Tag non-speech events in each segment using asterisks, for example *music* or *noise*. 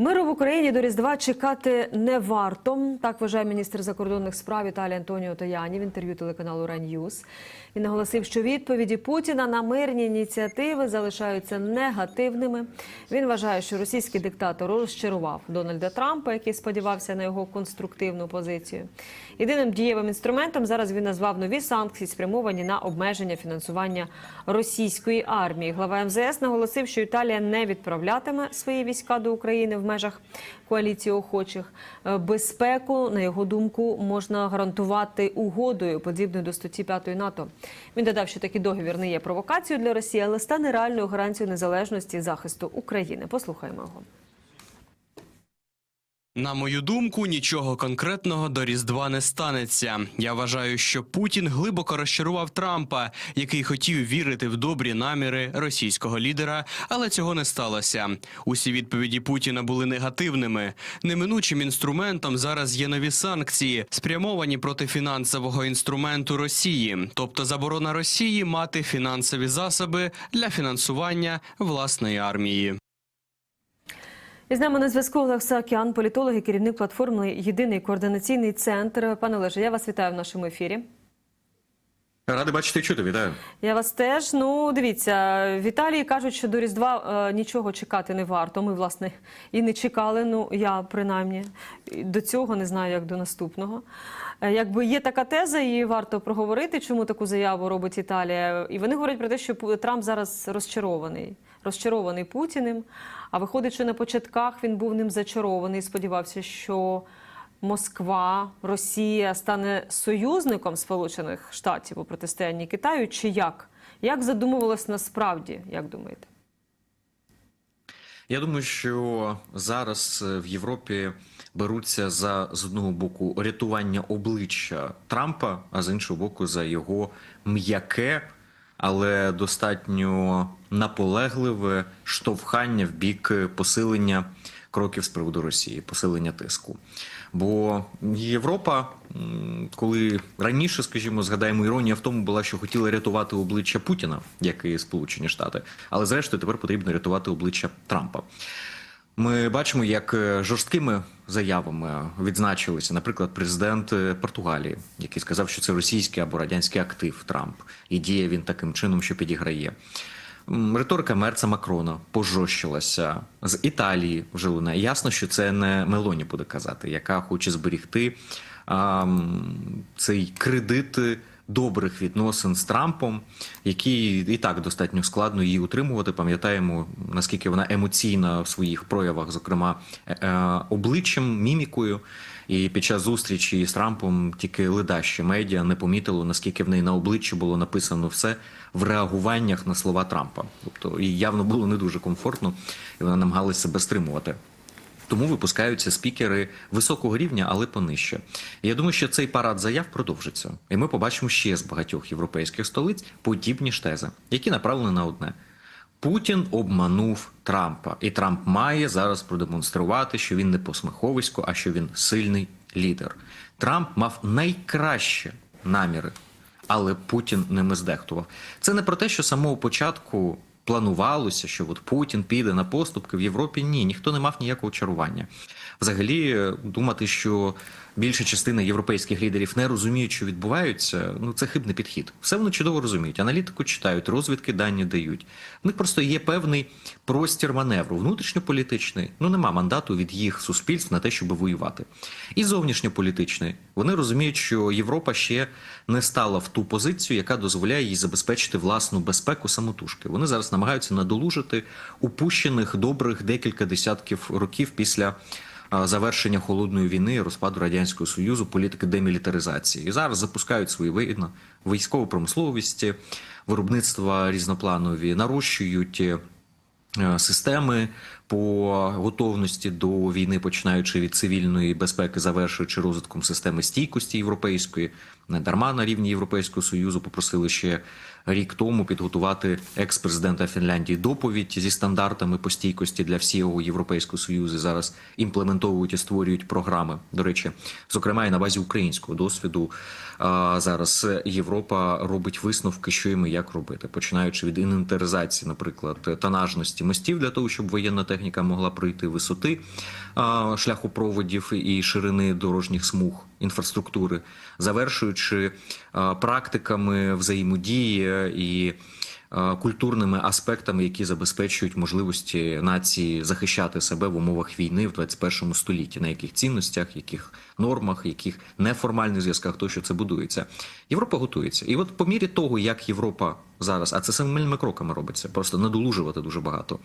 Миру в Україні до Різдва чекати не варто. Так вважає міністр закордонних справ Італії Антоніо Таяні в інтерв'ю телеканалу Раньюз. Він наголосив, що відповіді Путіна на мирні ініціативи залишаються негативними. Він вважає, що російський диктатор розчарував Дональда Трампа, який сподівався на його конструктивну позицію. Єдиним дієвим інструментом зараз він назвав нові санкції, спрямовані на обмеження фінансування російської армії. Глава МЗС наголосив, що Італія не відправлятиме свої війська до України в межах коаліції охочих. Е, Безпеку, на його думку, можна гарантувати угодою, подібною до статті 5 НАТО. Він додав, що такий договір не є провокацією для Росії, але стане реальною гарантією незалежності і захисту України. Послухаємо його. На мою думку, нічого конкретного до Різдва не станеться. Я вважаю, що Путін глибоко розчарував Трампа, який хотів вірити в добрі наміри російського лідера, але цього не сталося. Усі відповіді Путіна були негативними. Неминучим інструментом зараз є нові санкції, спрямовані проти фінансового інструменту Росії, тобто заборона Росії мати фінансові засоби для фінансування власної армії. І з нами на зв'язку Олег Саакян, політолог і керівник платформи Єдиний координаційний центр. Пане Олеже, я вас вітаю в нашому ефірі. Радий бачити і чути, вітаю. Я вас теж. Ну, дивіться, в Італії кажуть, що до Різдва е, нічого чекати не варто. Ми, власне, і не чекали. Ну, я принаймні до цього не знаю, як до наступного. Е, Якби є така теза, і варто проговорити, чому таку заяву робить Італія. І вони говорять про те, що Трамп зараз розчарований, розчарований Путіним. А виходить, на початках він був ним зачарований. Сподівався, що Москва, Росія стане союзником Сполучених Штатів у протистоянні Китаю, чи як? Як задумувалось насправді, як думаєте? Я думаю, що зараз е, в Європі беруться за з одного боку рятування обличчя Трампа, а з іншого боку, за його м'яке, але достатньо наполегливе штовхання в бік посилення кроків з приводу Росії, посилення тиску. Бо Європа, коли раніше, скажімо, згадаємо, іронія в тому була, що хотіла рятувати обличчя Путіна, як і Сполучені Штати, але зрештою тепер потрібно рятувати обличчя Трампа. Ми бачимо, як е, жорсткими заявами відзначилися, наприклад, президент е, Португалії, який сказав, що це російський або радянський актив Трамп, і діє він таким чином, що підіграє. Риторика Мерца Макрона пожорщилася з Італії вже лунає. Ясно, що це не Мелоні буде казати, яка хоче зберігти а, цей кредит добрих відносин з Трампом, які і так достатньо складно її утримувати. Пам'ятаємо наскільки вона емоційна в своїх проявах, зокрема е, е, обличчям, мімікою. І під час зустрічі з Трампом тільки ледаще медіа не помітило, наскільки в неї на обличчі було написано все в реагуваннях на слова Трампа. Тобто їй явно було не дуже комфортно, і вона намагалася себе стримувати. Тому випускаються спікери високого рівня, але понижче. Я думаю, що цей парад заяв продовжиться, і ми побачимо ще з багатьох європейських столиць подібні ж тези, які направлені на одне. Путін обманув Трампа, і Трамп має зараз продемонструвати, що він не посміховисько, а що він сильний лідер. Трамп мав найкращі наміри, але Путін ними здехтував. Це не про те, що самого початку планувалося, що от Путін піде на поступки в Європі. Ні, ніхто не мав ніякого чарування. Взагалі, е, думати, що більша частина європейських лідерів не розуміють, що відбувається, ну це хибний підхід. Все вони чудово розуміють. Аналітику читають, розвідки дані дають. В них просто є певний простір маневру, внутрішньополітичний. Ну нема мандату від їх суспільств на те, щоб воювати. І зовнішньополітичний. Вони розуміють, що Європа ще не стала в ту позицію, яка дозволяє їй забезпечити власну безпеку самотужки. Вони зараз намагаються надолужити упущених добрих декілька десятків років після завершення холодної війни, розпаду радянського союзу, політики демілітаризації. І зараз запускають свої видно військову промисловість, виробництва різнопланові, нарощують. е, Системи по готовності до війни, починаючи від цивільної безпеки, завершуючи розвитком системи стійкості європейської, не дарма на рівні Європейського союзу попросили ще рік тому підготувати екс-президента Фінляндії доповідь зі стандартами по стійкості для всього Європейського союзу. Зараз імплементовують і створюють програми. До речі, зокрема і на базі українського досвіду. Зараз Європа робить висновки, що і як робити, починаючи від інвентаризації, наприклад, тонажності мостів для того, щоб воєнна техніка техніка могла пройти висоти шляхопроводів і ширини дорожніх смуг інфраструктури, завершуючи практиками взаємодії і культурними аспектами, які забезпечують можливості нації захищати себе в умовах війни в 21 столітті, на яких цінностях, яких нормах, яких неформальних зв'язках тощо це будується. Європа готується, і от по мірі того, як Європа зараз, а це самими кроками робиться, просто надолужувати дуже багато.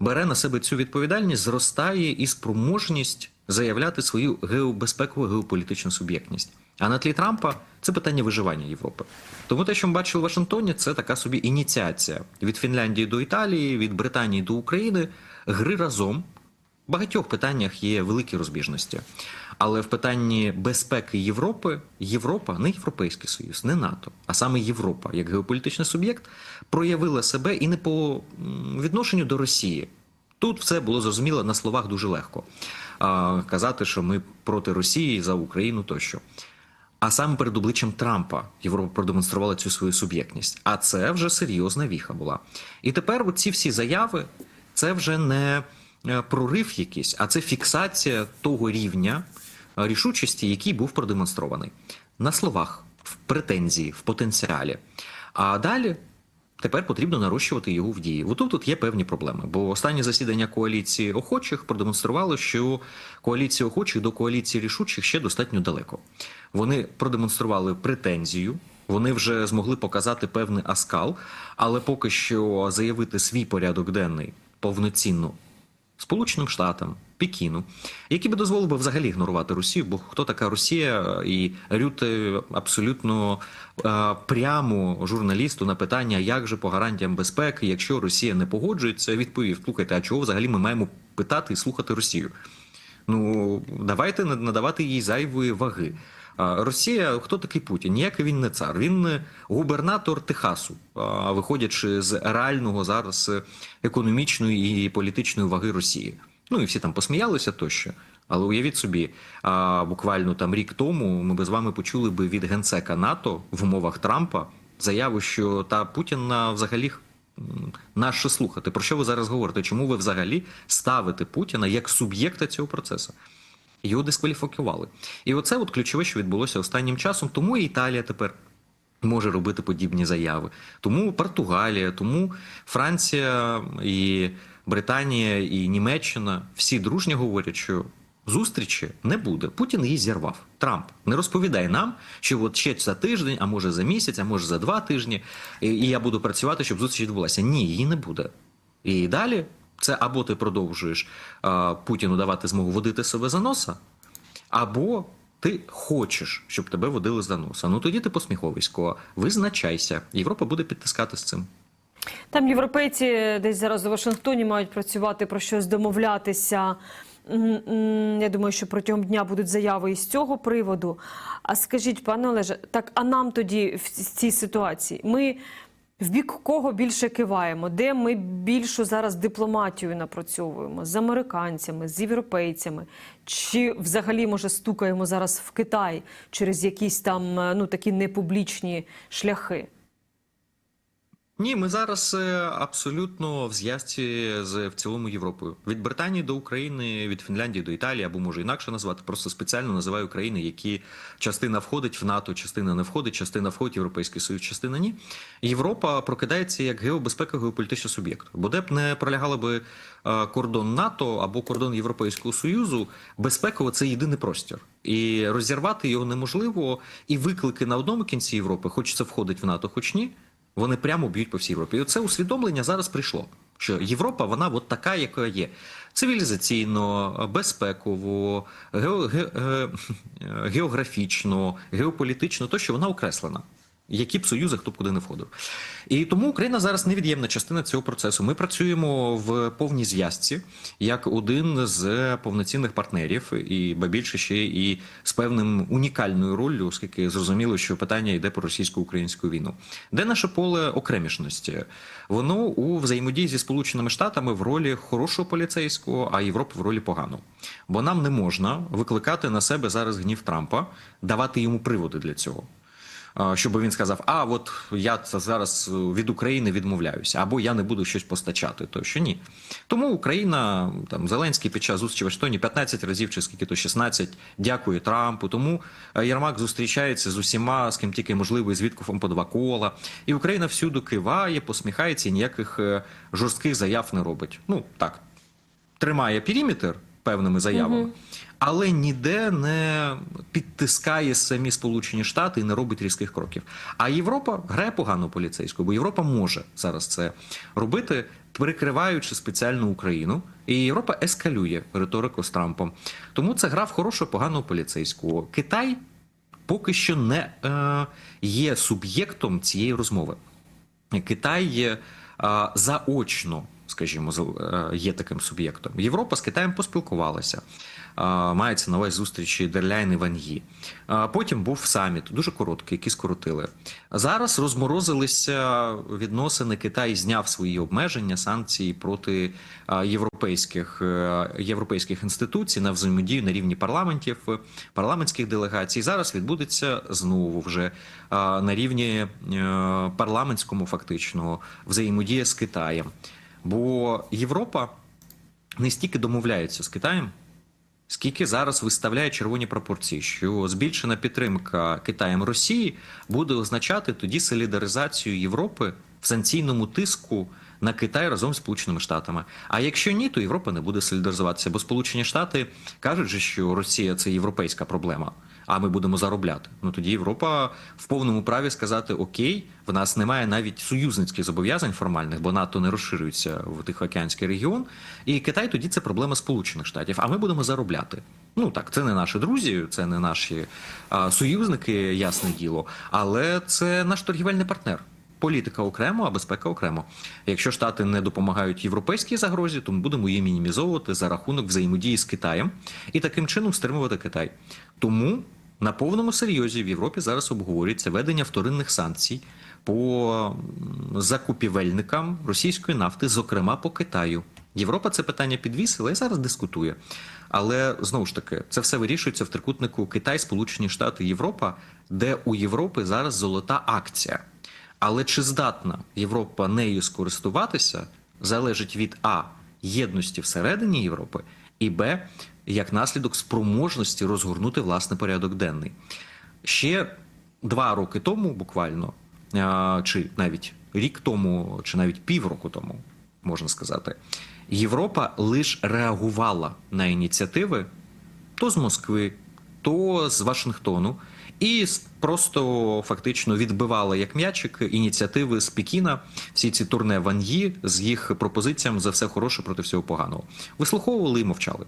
Бере на себе цю відповідальність, зростає і спроможність заявляти свою геобезпекову геополітичну суб'єктність. А на тлі Трампа це питання виживання Європи. Тому те, що ми бачили в Вашингтоні, це така собі ініціація від Фінляндії до Італії, від Британії до України, гри разом. В багатьох питаннях є великі розбіжності. Але в питанні безпеки Європи Європа, не Європейський Союз, не НАТО, а саме Європа, як геополітичний суб'єкт, проявила себе і не по відношенню до Росії. Тут все було зрозуміло на словах дуже легко. А, казати, що ми проти Росії за Україну тощо. А саме перед обличчям Трампа Європа продемонструвала цю свою суб'єктність. А це вже серйозна віха була. І тепер ці всі заяви це вже не е, прорив якийсь, а це фіксація того рівня е, рішучості, який був продемонстрований на словах, в претензії, в потенціалі. А далі Тепер потрібно нарощувати його в дії. Отут тут є певні проблеми, бо останнє засідання коаліції охочих продемонструвало, що коаліція охочих до коаліції рішучих ще достатньо далеко. Вони продемонстрували претензію, вони вже змогли показати певний аскал, але поки що заявити свій порядок денний повноцінно Сполученим Штатам, Пекіну, які би дозволили взагалі ігнорувати Росію, бо хто така Росія, і Рюте абсолютно е, прямо журналісту на питання, як же по гарантіям безпеки, якщо Росія не погоджується, відповів: слухайте, а чого взагалі ми маємо питати і слухати Росію? Ну давайте надавати їй зайвої ваги. Росія, хто такий Путін? Ніякий він не цар. Він е, губернатор Техасу, виходячи з реального зараз економічної і політичної ваги Росії. Ну і всі там посміялися тощо. Але уявіть собі, буквально там рік тому ми би з вами почули би від генсека НАТО в умовах Трампа заяву, що та Путіна взагалі нащо слухати. Про що ви зараз говорите? Чому ви взагалі ставите Путіна як суб'єкта цього процесу? Його дискваліфікували. І оце от ключове, що відбулося останнім часом. Тому і Італія тепер може робити подібні заяви. Тому Португалія, тому Франція і Британія і Німеччина всі дружньо говорять, що зустрічі не буде. Путін її зірвав. Трамп не розповідай нам, що от ще за тиждень, а може за місяць, а може за два тижні, і я буду працювати, щоб зустріч відбулася. Ні, її не буде. І далі це або ти продовжуєш а, Путіну давати змогу водити себе за носа, або ти хочеш, щоб тебе водили за носа. Ну тоді ти посміховисько, визначайся. Європа буде підтискати з цим. Там європейці десь зараз у Вашингтоні мають працювати про щось домовлятися. Я думаю, що протягом дня будуть заяви із цього приводу. А скажіть, пане Олеже, так а нам тоді в цій ситуації ми в бік кого більше киваємо? Де ми більшу зараз дипломатію напрацьовуємо з американцями, з європейцями? Чи взагалі може стукаємо зараз в Китай через якісь там е, ну такі непублічні шляхи? Ні, ми зараз е, абсолютно в зв'язці з в цілому Європою. Від Британії до України, від Фінляндії до Італії, або може інакше назвати. Просто спеціально називаю країни, які частина входить в НАТО, частина не входить, частина входить в Європейський Союз, частина ні. Європа прокидається як геобезпека, геополітичний суб'єкт. Бо де б не пролягала би е, кордон НАТО або кордон Європейського Союзу, безпеково це єдиний простір. І розірвати його неможливо. І виклики на одному кінці Європи, хоч це входить в НАТО, хоч ні. Вони прямо б'ють по всій Європі. І це усвідомлення зараз прийшло. Що Європа, вона от така, яка є. Цивілізаційно, безпеково, ге ге, ге *laughs* географічно, геополітично, то що вона окреслена. Які б союзи, хто б куди не входив. І тому Україна зараз невід'ємна частина цього процесу. Ми працюємо в повній зв'язці як один з повноцінних партнерів, і ба більше ще і з певним унікальною роллю, оскільки зрозуміло, що питання йде про російсько-українську війну. Де наше поле окремішності? Воно у взаємодії зі Сполученими Штатами в ролі хорошого поліцейського, а Європа в ролі поганого. Бо нам не можна викликати на себе зараз гнів Трампа, давати йому приводи для цього. Е, щоб він сказав: А, от я це зараз від України відмовляюся, або я не буду щось постачати. Тощо ні. Тому Україна там Зеленський під час зустрічі в Вашингтоні 15 разів чи скільки то 16 дякує Трампу. Тому е, Єрмак зустрічається з усіма, з ким тільки можливо, і з Віткофом по два кола. І Україна всюди киває, посміхається і ніяких е, жорстких заяв не робить. Ну так, тримає периметр певними заявами, але ніде не підтискає самі Сполучені Штати і не робить різких кроків. А Європа грає погано поліцейською, бо Європа може зараз це робити, перекриваючи спеціально Україну. І Європа ескалює риторику з Трампом. Тому це гра в хорошу, погану поліцейську. Китай поки що не е, є суб'єктом цієї розмови. Китай є заочно, скажімо, е, є таким суб'єктом. Європа з Китаєм поспілкувалася. Мається на увазі зустрічі Дерляйн і Ван Потім був саміт, дуже короткий, який скоротили. Зараз розморозилися відносини. Китай зняв свої обмеження, санкції проти європейських, е, європейських інституцій на взаємодію на рівні парламентів, е, парламентських делегацій. Зараз відбудеться знову вже на рівні е, парламентському, фактично, взаємодія з Китаєм. Бо Європа не стільки домовляється з Китаєм, скільки зараз виставляє червоні пропорції, що збільшена підтримка Китаєм Росії буде означати тоді солідаризацію Європи в санкційному тиску на Китай разом з Сполученими Штатами. А якщо ні, то Європа не буде солідаризуватися, бо Сполучені Штати кажуть, що Росія це європейська проблема. А ми будемо заробляти. Ну тоді Європа в повному праві сказати: Окей, в нас немає навіть союзницьких зобов'язань формальних, бо НАТО не розширюється в Тихоокеанський регіон. І Китай тоді це проблема Сполучених Штатів. А ми будемо заробляти. Ну так, це не наші друзі, це не наші а, союзники, ясне діло, але це наш торгівельний партнер. Політика окремо, а безпека окремо. Якщо штати не допомагають європейській загрозі, то ми будемо її мінімізовувати за рахунок взаємодії з Китаєм і таким чином стримувати Китай. Тому на повному серйозі в Європі зараз обговорюється ведення вторинних санкцій по закупівельникам російської нафти, зокрема по Китаю. Європа це питання підвісила і зараз дискутує. Але знову ж таки, це все вирішується в трикутнику Китай, Сполучені Штати, Європа, де у Європи зараз золота акція. Але чи здатна Європа нею скористуватися, залежить від А єдності всередині Європи, і Б, як наслідок спроможності розгорнути власний порядок денний. Ще два роки тому, буквально, чи навіть рік тому, чи навіть півроку тому, можна сказати, Європа лише реагувала на ініціативи то з Москви, то з Вашингтону, і просто фактично відбивала як м'ячик ініціативи з Пекіна, всі ці турне Ван'ї з їх пропозиціями за все хороше проти всього поганого. Вислуховували і мовчали.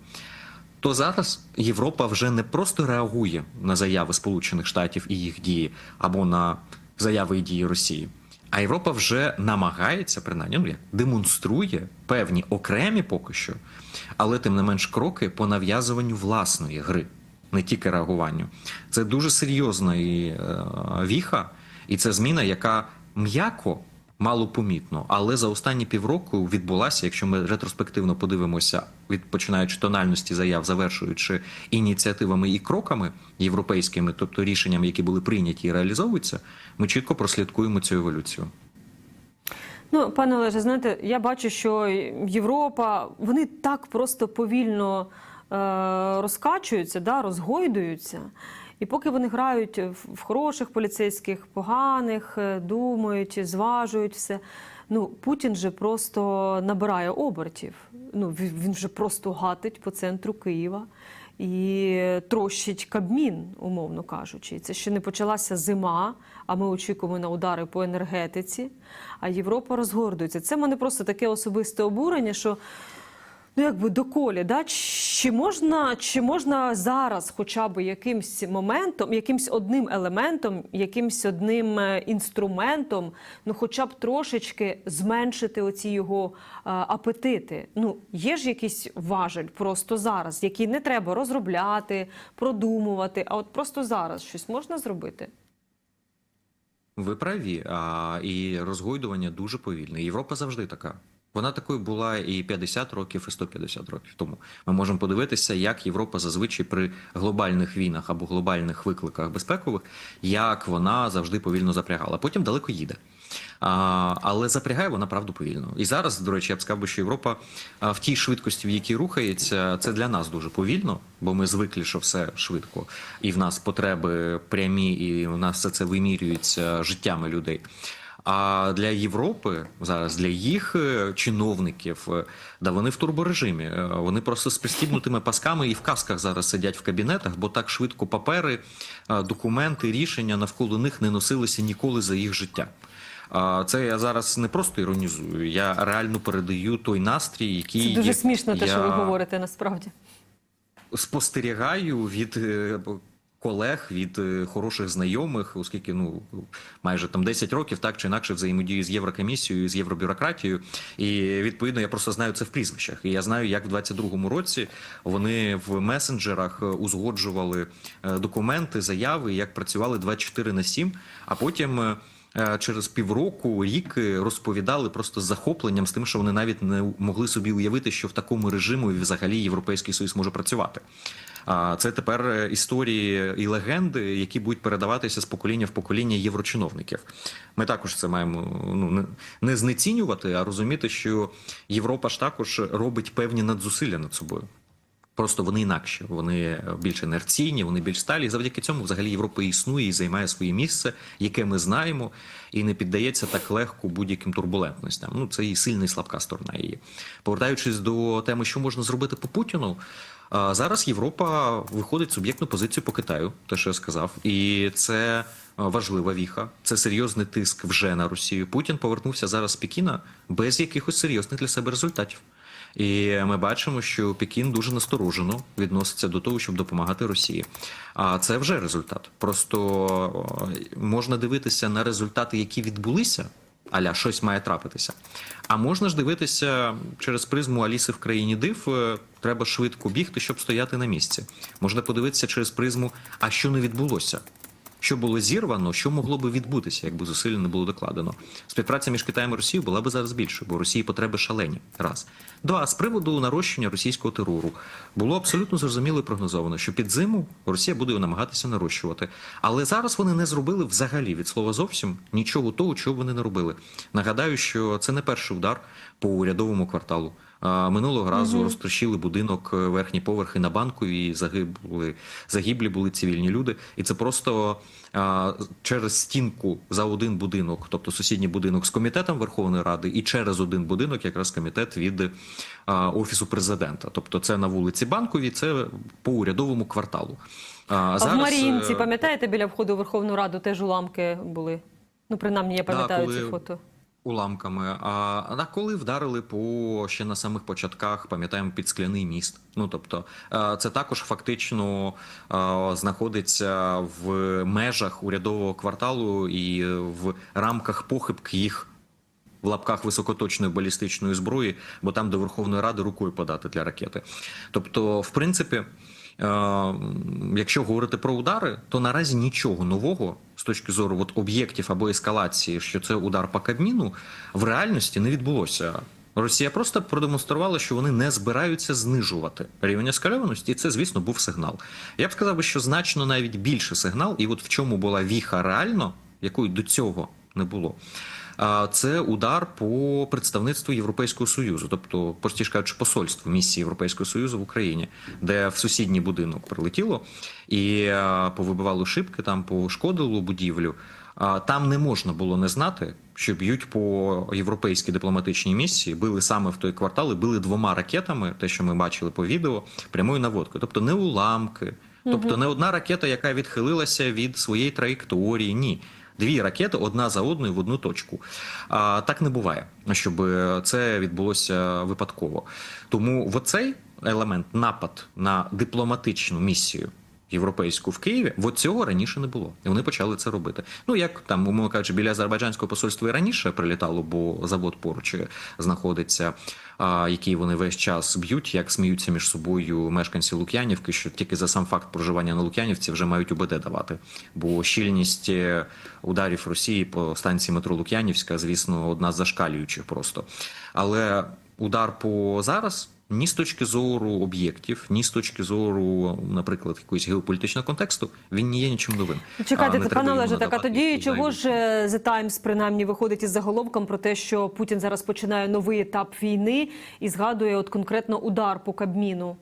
То зараз Європа вже не просто реагує на заяви Сполучених Штатів і їх дії або на заяви і дії Росії. А Європа вже намагається, принаймні, ну демонструє певні окремі поки що, але тим не менш кроки по нав'язуванню власної гри, не тільки реагуванню. Це дуже серйозна і, е, віха, і це зміна, яка м'яко мало помітно, але за останні півроку відбулася, якщо ми ретроспективно подивимося, від починаючи тональності заяв, завершуючи ініціативами і кроками європейськими, тобто рішеннями, які були прийняті і реалізовуються, ми чітко прослідкуємо цю еволюцію. Ну, пане Олеже, знаєте, я бачу, що Європа вони так просто повільно розкачуються, да, розгойдуються. І поки вони грають в, хороших поліцейських, поганих, е, думають, зважують все. Ну, Путін же просто набирає обертів. Ну, він вже просто гатить по центру Києва і трощить Кабмін, умовно кажучи. Це ще не почалася зима, а ми очікуємо на удари по енергетиці. А Європа розгордується. Це мене просто таке особисте обурення, що ну якби доколі, да? чи можна, чи можна зараз, хоча б якимсь моментом, якимсь одним елементом, якимсь одним е, інструментом, ну хоча б трошечки зменшити оці його е, апетити. Ну є ж якийсь важель просто зараз, який не треба розробляти, продумувати, а от просто зараз щось можна зробити. Ви праві, а, і розгойдування дуже повільне. Європа завжди така. Вона такою була і 50 років, і 150 років тому. Ми можемо подивитися, як Європа зазвичай при глобальних війнах або глобальних викликах безпекових, як вона завжди повільно запрягала. Потім далеко їде. А, але запрягає вона правду повільно. І зараз, до речі, я б сказав, що Європа в тій швидкості, в якій рухається, це для нас дуже повільно, бо ми звикли, що все швидко, і в нас потреби прямі, і в нас все це вимірюється життями людей. А для Європи зараз для їх е, чиновників, е, да вони в турборежимі. Е, Вони просто з пристібнутими пасками і в касках зараз сидять в кабінетах, бо так швидко папери, документи, рішення навколо них не носилися ніколи за їх життя. Це я зараз не просто іронізую, я реально передаю той настрій, який Це дуже смішно, те, що ви говорите насправді. спостерігаю від колег, від е, хороших знайомих, оскільки ну майже там 10 років так чи інакше взаємодію з Єврокомісією, з Євробюрократією. І відповідно я просто знаю це в прізвищах. І я знаю, як в 22-му році вони в месенджерах е, узгоджували е, документи, заяви, як працювали 24 на 7, а потім. Е, Через півроку, рік розповідали просто захопленням з тим, що вони навіть не могли собі уявити, що в такому режимі взагалі Європейський Союз може працювати. А це тепер е, історії і легенди, які будуть передаватися з покоління в покоління єврочиновників. Ми також це маємо ну не знецінювати, а розуміти, що Європа ж також робить певні надзусилля над собою. Просто вони інакші, вони більш інерційні, вони більш сталі. І завдяки цьому взагалі Європа існує і займає своє місце, яке ми знаємо, і не піддається так легко будь-яким турбулентностям. Ну це і сильна і слабка сторона її. Повертаючись до теми, що можна зробити по Путіну. Зараз Європа виходить в суб'єктну позицію по Китаю, те, що я сказав, і це важлива віха, це серйозний тиск вже на Росію. Путін повернувся зараз з Пекіна без якихось серйозних для себе результатів. І ми бачимо, що Пекін дуже насторожено відноситься до того, щоб допомагати Росії. А це вже результат. Просто е, можна дивитися на результати, які відбулися. Аля щось має трапитися. А можна ж дивитися через призму Аліси в країні див. е, Треба швидко бігти, щоб стояти на місці. Можна подивитися через призму, а що не відбулося. Що було зірвано, що могло би відбутися, якби зусиль не було докладено. Співпраця між Китаєм і Росією була би зараз більше, бо Росії потреби шалені. Раз. Два, з приводу нарощення російського терору було абсолютно зрозуміло і прогнозовано, що під зиму Росія буде намагатися нарощувати. Але зараз вони не зробили взагалі від слова зовсім нічого того, чого вони не робили. Нагадаю, що це не перший удар по урядовому кварталу. Минулого разу розтрощили будинок е, верхні поверхи на банку і загибли, загиблі були цивільні люди. І це просто а, через стінку за один будинок, тобто сусідній будинок з комітетом Верховної Ради, і через один будинок, якраз комітет від а, офісу президента. Тобто, це на вулиці Банковій, це по урядовому кварталу. А, А в Маріїнці, е, пам'ятаєте, біля входу у Верховну Раду теж уламки були? Ну, принаймні, я пам'ятаю коли- ці фото. Уламками. А, а коли вдарили по ще на самих початках, пам'ятаємо під скляний міст. Ну тобто, це також фактично знаходиться в межах урядового кварталу і в рамках похибки їх. В лапках високоточної балістичної зброї, бо там до Верховної Ради рукою подати для ракети. Тобто, в принципі, якщо говорити про удари, то наразі нічого нового з точки зору от, об'єктів або ескалації, що це удар по Кабміну, в реальності не відбулося. Росія просто продемонструвала, що вони не збираються знижувати рівень ескальованості, і це, звісно, був сигнал. Я б сказав, що значно навіть більше сигнал, і от в чому була віха реально, якої до цього не було. Це удар по представництву Європейського союзу, тобто, простіше кажучи, посольству місії Європейського союзу в Україні, де в сусідній будинок прилетіло і повибивало шибки, там пошкодило будівлю. Там не можна було не знати, що б'ють по європейській дипломатичній місії, били саме в той квартал і били двома ракетами, те, що ми бачили по відео, прямою наводкою. Тобто не уламки, тобто не одна ракета, яка відхилилася від своєї траєкторії. Ні. Дві ракети одна за одною в одну точку. А так не буває, щоб це відбулося випадково. Тому в оцей елемент напад на дипломатичну місію європейську в Києві, от цього раніше не було. І вони почали це робити. Ну як там, умовно кажучи, біля азербайджанського посольства і раніше прилітало, бо завод поруч знаходиться, а, який вони весь час б'ють, як сміються між собою мешканці Лук'янівки, що тільки за сам факт проживання на Лук'янівці вже мають УБД давати. Бо щільність е, ударів Росії по станції метро Лук'янівська, звісно, одна з зашкалюючих просто. Але удар по зараз. Ні з точки зору об'єктів, ні з точки зору, наприклад, якогось геополітичного контексту, він не є нічим новим. Чекайте, не це пане Олеже, так а тоді чого ж е, The Times принаймні виходить із заголовком про те, що Путін зараз починає новий етап війни і згадує от конкретно удар по Кабміну?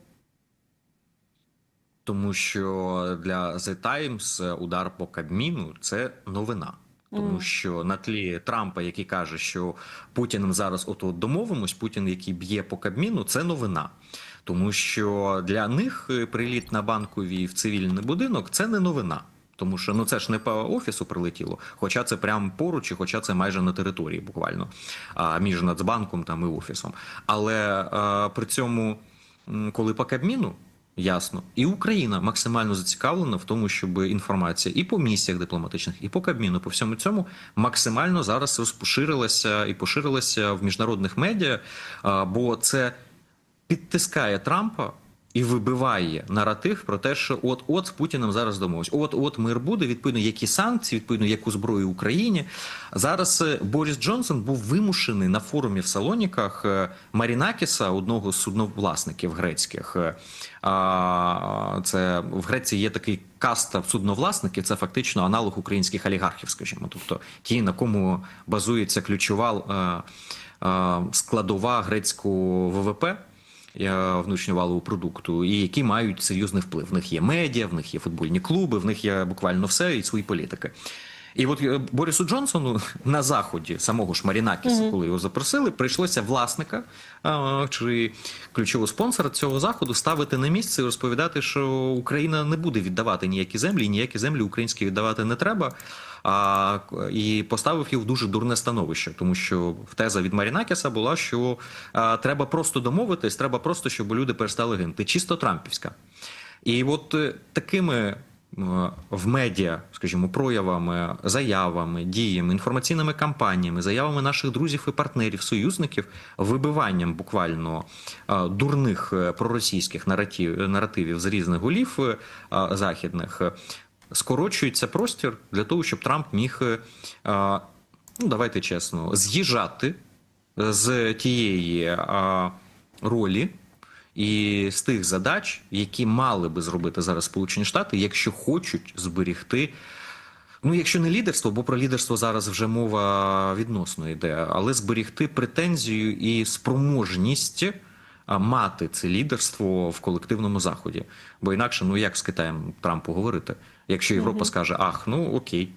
Тому що для The Times удар по Кабміну це новина. Тому що на тлі Трампа, який каже, що Путіним зараз от от домовимось, Путін, який б'є по Кабміну, це новина. Тому що для них е, приліт на банковій в цивільний будинок це не новина. Тому що ну це ж не по офісу прилетіло, хоча це прямо поруч, і хоча це майже на території, буквально а, між Нацбанком там і офісом. Але е, при цьому, коли по Кабміну, Ясно, і Україна максимально зацікавлена в тому, щоб інформація і по місіях дипломатичних, і по Кабміну, по всьому цьому максимально зараз розпоширилася і поширилася в міжнародних медіа, бо це підтискає Трампа. І вибиває наратив про те, що от от з Путіним зараз домовились. От от мир буде. Відповідно, які санкції, відповідно, яку зброю Україні. Зараз е, Борис Джонсон був вимушений на форумі в Салоніках е, Марінакіса, одного з судновласників грецьких. е, це в Греції є такий каста судновласників. Це фактично аналог українських олігархів, скажімо, тобто ті, на кому базується ключова складова грецького ВВП е, продукту, і які мають серйозний вплив. В них є медіа, в них є футбольні клуби, в них є буквально все і свої політики. І от е, Борису Джонсону *laughs* на заході самого ж Марінакіса, коли його запросили, прийшлося власника а, чи ключового спонсора цього заходу ставити на місце і розповідати, що Україна не буде віддавати ніякі землі, і ніякі землі українські віддавати не треба. А, і поставив їх в дуже дурне становище, тому що теза від Марінакіса була, що а, треба просто домовитись, треба просто, щоб люди перестали гинути. Чисто трампівська. І от е, такими в медіа, скажімо, проявами, заявами, діями, інформаційними кампаніями, заявами наших друзів і партнерів, союзників, вибиванням буквально е, дурних е, проросійських наратив, наративів з різних голів е, е, західних. е, Скорочується простір для того, щоб Трамп міг, е, е, ну давайте чесно, з'їжджати з тієї е, ролі, і з тих задач, які мали би зробити зараз Сполучені Штати, якщо хочуть зберігти. Ну, якщо не лідерство, бо про лідерство зараз вже мова відносно йде, але зберігти претензію і спроможність мати це лідерство в колективному заході. Бо інакше, ну як з Китаєм Трампу говорити, якщо Європа скаже, ах, ну окей.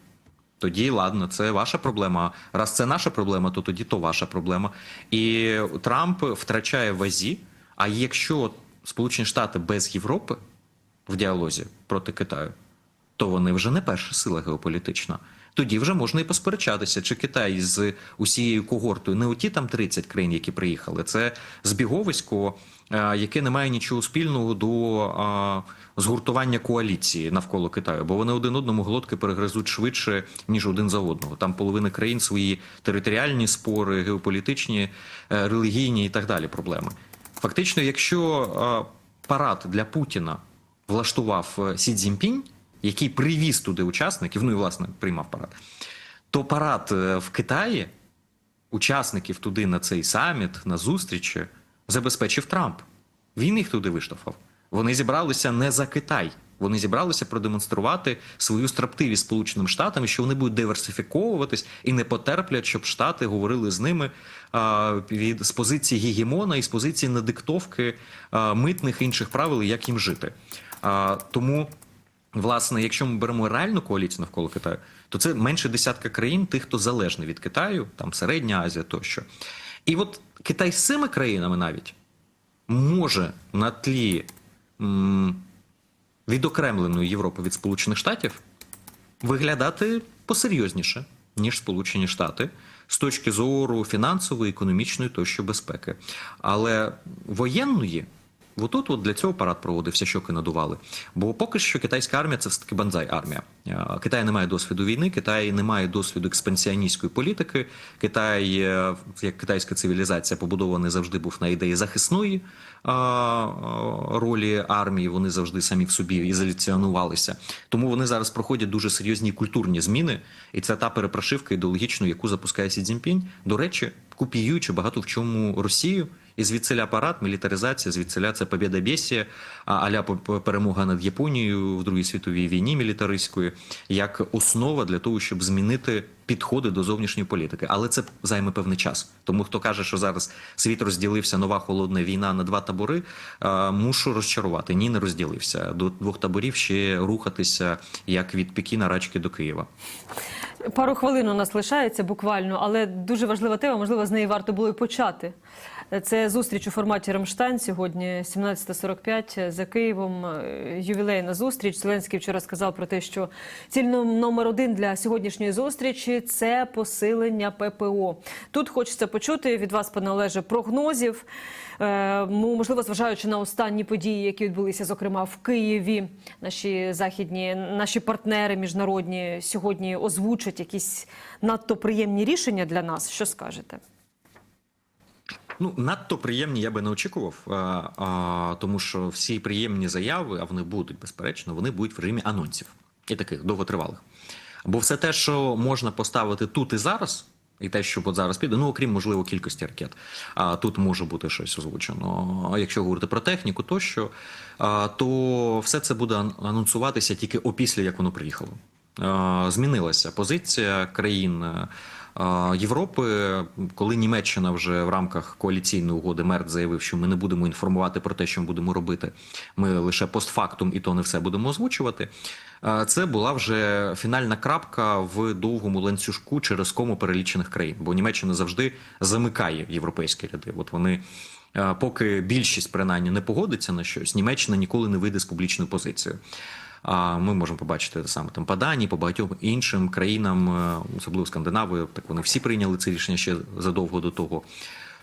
Тоді ладно, це ваша проблема. Раз це наша проблема, то тоді то ваша проблема. І Трамп втрачає вазі. А якщо Сполучені Штати без Європи в діалозі проти Китаю, то вони вже не перша сила геополітична. Тоді вже можна і посперечатися, чи Китай з усією когортою, не оті там 30 країн, які приїхали, це збіговисько, е, яке не має нічого спільного до е, згуртування коаліції навколо Китаю, бо вони один одному глотки перегризуть швидше ніж один за одного. Там половина країн свої територіальні спори, геополітичні, е, релігійні і так далі проблеми. Фактично, якщо е, парад для Путіна влаштував е, Сі Цзіньпінь, який привіз туди учасників, ну і власне приймав парад, то парад е, в Китаї учасників туди на цей саміт, на зустрічі забезпечив Трамп. Він їх туди виштовхав. Вони зібралися не за Китай. Вони зібралися продемонструвати свою строптивість Сполученим Штатам, що вони будуть диверсифіковуватись і не потерплять, щоб Штати говорили з ними а, від з позиції гегемона і з позиції надиктовки а, митних і інших правил, як їм жити. А, тому. Власне, якщо ми беремо реальну коаліцію навколо Китаю, то це менше десятка країн, тих, хто залежний від Китаю, там Середня Азія тощо. І от Китай з цими країнами навіть може на тлі відокремленої Європи від Сполучених Штатів виглядати посерйозніше, ніж Сполучені Штати, з точки зору фінансової, економічної тощо безпеки. Але воєнної Отут от для цього парад проводився, щоки надували. Бо поки що китайська армія це все таки банзай армія. Китай не має досвіду війни, Китай не має досвіду експансіоністської політики. Китай, е, як китайська цивілізація, побудований завжди був на ідеї захисної ролі армії. Вони завжди самі в собі ізоляціонувалися. Тому вони зараз проходять дуже серйозні культурні зміни, і це та перепрошивка ідеологічна, яку запускає Сі Цзіньпінь. До речі, копіюючи багато в чому Росію. І звідсиля парад, мілітаризація, звідсиля це побєдобєсія, а аля перемога над Японією в Другій світовій війні мілітаристської, як основа для того, щоб змінити підходи до зовнішньої політики. Але це займе певний час. Тому хто каже, що зараз світ розділився, нова холодна війна на два табори, мушу розчарувати. Ні, не розділився. До двох таборів ще рухатися як від Пекіна рачки до Києва. Пару хвилин у нас лишається буквально, але дуже важлива тема. Можливо, з неї варто було і почати. Це зустріч у форматі Рамштайн сьогодні, 17.45 за Києвом. Е, Ювілейна зустріч. Зеленський вчора сказав про те, що ціль номер один для сьогоднішньої зустрічі це посилення ППО. Тут хочеться почути від вас, пане Олеже, прогнозів. Е, Ну, можливо, зважаючи на останні події, які відбулися, зокрема в Києві, наші західні, наші партнери міжнародні сьогодні озвучать якісь надто приємні рішення для нас. Що скажете? Ну, надто приємні я би не очікував, а, а, тому що всі приємні заяви, а вони будуть, безперечно, вони будуть в режимі анонсів і таких довготривалих. Бо все те, що можна поставити тут і зараз, і те, що от зараз піде, ну окрім можливо кількості ракет, а тут може бути щось озвучено. Якщо говорити про техніку, тощо, а, то все це буде анонсуватися тільки опісля, як воно приїхало. А, Змінилася позиція країн. Європи, коли Німеччина вже в рамках коаліційної угоди Мерт заявив, що ми не будемо інформувати про те, що ми будемо робити. Ми лише постфактум і то не все будемо озвучувати. Це була вже фінальна крапка в довгому ланцюжку через кому перелічених країн, бо Німеччина завжди замикає європейські ряди. От вони. Поки більшість принаймні не погодиться на щось, Німеччина ніколи не вийде з публічною позицією. А ми можемо побачити саме там по Данії, по багатьом іншим країнам, е, особливо Скандинавою. Так вони всі прийняли це рішення ще задовго до того.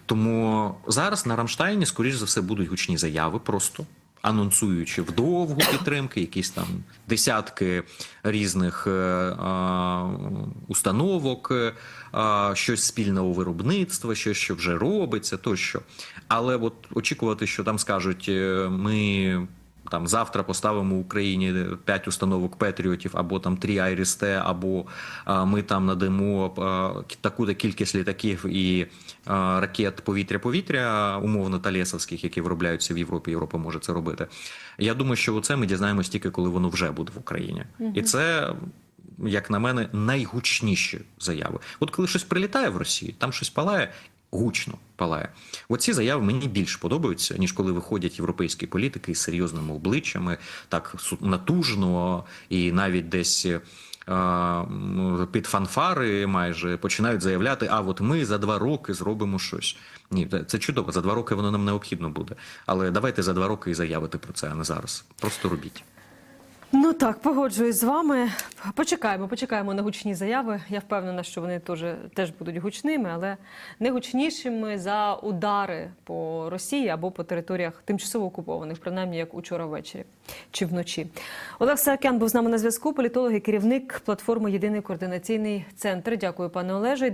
Тому зараз на Рамштайні, скоріш за все, будуть гучні заяви просто. Анонсуючи вдовгу підтримки, якісь там десятки різних е, установок, е, щось спільного виробництва, щось що вже робиться, тощо. Але от очікувати, що там скажуть, е, ми там завтра поставимо в Україні 5 установок Петріотів, або там 3 Айріс-Т, або а, ми там надамо таку-то кількість літаків і а, ракет повітря-повітря, умовно талесовських, які виробляються в Європі. Європа може це робити. Я думаю, що це ми дізнаємось тільки коли воно вже буде в Україні, і це. Як на мене, найгучніші заяви. От коли щось прилітає в Росії, там щось палає, гучно палає. Оці заяви мені більш подобаються, ніж коли виходять європейські політики з серйозними обличчями, так натужно і навіть десь. е, Під фанфари майже починають заявляти: а от ми за два роки зробимо щось. Ні, це чудово. За два роки воно нам необхідно буде. Але давайте за два роки і заявити про це, а не зараз. Просто робіть. Ну так, погоджуюсь з вами. Почекаємо, почекаємо на гучні заяви. Я впевнена, що вони теж, теж будуть гучними, але не гучнішими за удари по Росії або по територіях тимчасово окупованих, принаймні як учора ввечері чи вночі. Олег Саакян був з нами на зв'язку. Політолог і керівник платформи Єдиний координаційний центр. Дякую, пане Олеже.